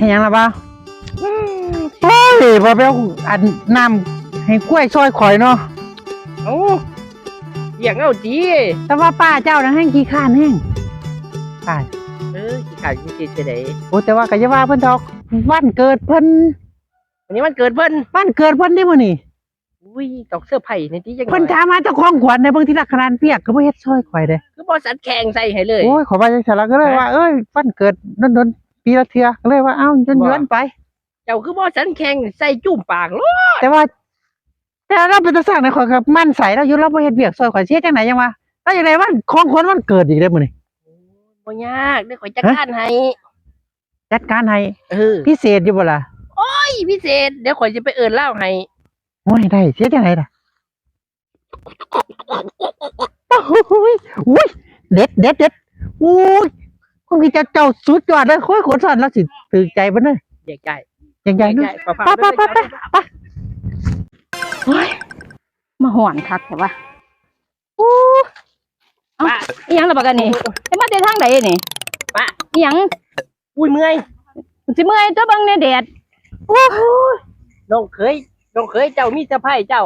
ให้หยังล่ะบ่าวโอ้ยบ่ไปเอาอันน้ำให้กล้วยซอยข่อยเนาะเอ้าอย่างเอาจีแต่ว่าป้าเจ้านะให้ขี้ข้านแห้งป้าเออขี้ขาดขี้จีจะไหนโอ้แต่ว่าก็อย่าว่าเพิ่นดอกวันเกิดเพิ่นวันนี้มันเกิดเพิ่นวันเกิดเพิ่นได้มื้อนี้อุ้ยตอกเสื้อไผ่ในที่ยังเพิ่นถามมาเจ้าของขวัญในบางทีละขนาดเปียกก็บ่เฮ็ดซอยข่อยเด้คือบอสันแข่งใส่ให้เลยโอ้ยขอว่าจังซั่นล่ะก็เลยว่าเอ้ยวันเกิดโดนๆ ปีละเทื่อก็เลยว่าเอ้าย้อนๆไป เจ้าคือบอสันแข่งใส่จุ่มปากลูกแต่ว่า แต่เราเป็นตาสร้างในข่อยกับมั่นใสเราอยู่เราบ่เฮ็ดเวียกซอยข่อยสิเฮ็ดจังไดจังวะแล้วจังไดวันของคนวันเกิดอีกเด้อมื้อนี้บ่ยากได้ข่อยจัดการให้จัดการให้เออพิเศษอยู่บ่ล่ะไอ้พิเศษเดี๋ยวข่อยจะไปเอิ้นเล่าให้โอ้ยได้เสียจังไดล่ะโอ้ยอุ้ยเด็ดเด็ดเด็ดอุ้ย คงสิเจ้าเจ้าสุดยอดเลยโอ้ยขนสั่นแล้วสิตื่นใจบ่เด้อใหญ่ใหญ่ยังใหใหญ่ญ่เนาะใหญ่ปะไปไปไปไปโอ้ยมาห่อนคักแต่ว่าโอ้เอ้าอีหยังล่ะบักอันนี่ไอ้มาแต่ทางใดนี่ปะ อีหยังอุ้ยเมื่อยสิเมื่อยตัวเบังในแดดน้องเคยน้องเคยเจ้ามีเสื้อไผ่เจ้า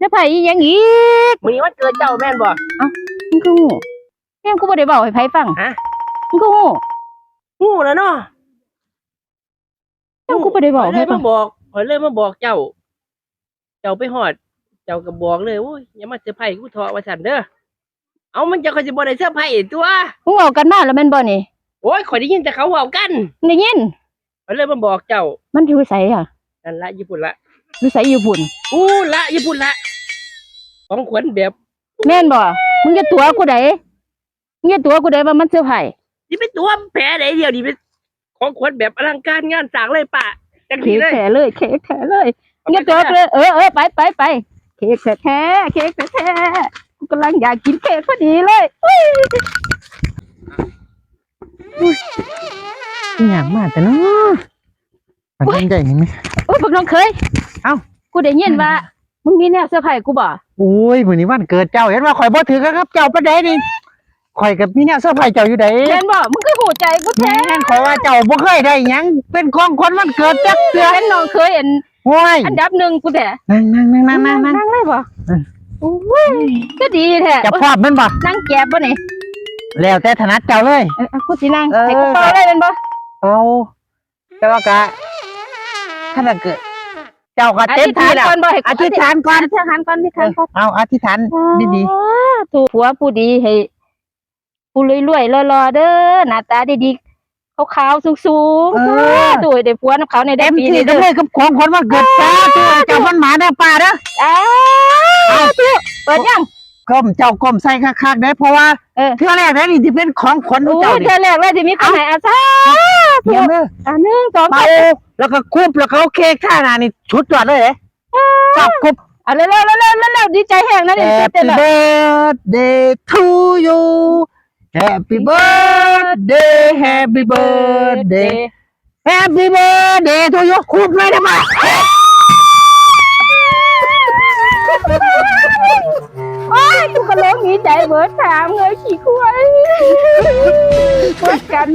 จะไปอีหยังอีกมื้อนี้วันเกิดเจ้าแม่นบ่ มึงคือหูแม่งกูบ่ได้เว้าให้ไผฟังฮะ มึงคือหูฮู้แล้วเนาะแม่งกูบ่ได้ข่เว้าอยเลให้ยฟัมางบอกข่อยเลยมาบอกเจ้า เจ้าไปฮอด เจ้าก็บอกเลยโอ้ยอย่ามาเสื้อไผ่กูเถอะว่าซั่นเด้อเอามันจะข่อยสิบ่ได้เสื้อไผ่ตัว มึงเว้ากันมาแล้วแม่นบ่นี่โอ้ยข่อยได้ยินแต่เขาเว้ากันได้ยิน ข่อยเลยมาบอกเจ้ามันอยู่ไสอะนั่นละญี่ปุ่นละอยู่ไสอยู่พุ่นอู้ละญี่ปุ่นละของขวัญแบบ แม่นบ่มึงจะตัวกูได้มึงจะตัวกูได้ว่ามันเสื้อไผ นี่เป็นตัวแผลไหนเดียวนี่เป็นของขวัญแบบอลังการงานสร้างเลยป่ะจังเค้สีกเลย แท้เลยเค้กแท้เลยมึงจะตัวกูเลยเออเออไปไปไปเค้กแท้ๆเค้กแท้ๆกูกำลังอยากกินเค้กพอดีเลยอุ้ยอีหยังมาแต่เนาะมันเป็นใหญ่นี่มั้ยโอ้ยพวกน้องเคยเอ้า กูได้ยินว่ามึงมีแนวเสื้อผ้าให้กูบ่โอ้ยมื้อนี้วันเกิดเจ้าเห็นว่าข่อยบ่ถือกันครับ เจ้าปานใดนี่ ข่อยกับมีแนวเสื้อผ้าเจ้าอยู่ไดเห็นบ่มึงคือหูใจกูแท้แม่นข่อยว่าเจ้าบ่เคยได้หยังเป็นของคนวันเกิดจักเทื่อเห็นน้องเคยเห็นโอ้ยอันดับหนึ่งกูแท้นั่งนั่งนั่งนั่งนั่งนั่งนั่งเลยบ่เออโอ้ยก็ดีแท้จะพร้อมแม่นบ่นั่งแก็บบ่นี่แล้วแต่ถนัดเจ้าเลยเออเอากูสินั่งเออให้กูเป่าเลยเป็นบ่เอาแต่ว่ากะถ้ามันเกิดเจ้าก็อเต็มธิษที่ฐานแล้วก่อนบ่ให้อธิษฐานก่อนอธิษฐานก่อนอธิษฐานก่อนเอาอธิษฐานดีๆถูกผัวผู้ดีให้ ผู้รวยๆรอๆเด้อหน้าตาดีๆขาวๆสูงๆสวยได้ผัวน้ำเขาในๆได้เต็มปีที่นี้กัเด้นอเลยกับของคนวันเกิดจ้าตัวเจ้ามันหมาเด้อป้าเด้ออ้าวเปิดยัง ก้มเจ้าก้มใส่คักๆได้เพราะว่าเออ เทื่อแรกได้นี่ที่เป็นของขวัญของโอ้เจ้ายนี่เธอแรกเลยที่มีคนให้อาซาเยี่ยมเลยอะหนึ่งสองเป่าสามแล้วก็คุบแล้วก็เอาเค้กท่าหนานี่ชุดจอดเลยเหรอจับคุบอะเร็วๆเร็วๆเร็วๆดีใจแห้งนะเดี๋ยวเต้ Happy นแล้ว birthday to you Happy birthday Happy birthday Happy birthday to you คุบเลยได้ไหมโอ้ยกูก็ร้องดีใจเบิร์ดถามเลยขี้ควายเบิร์ดกัน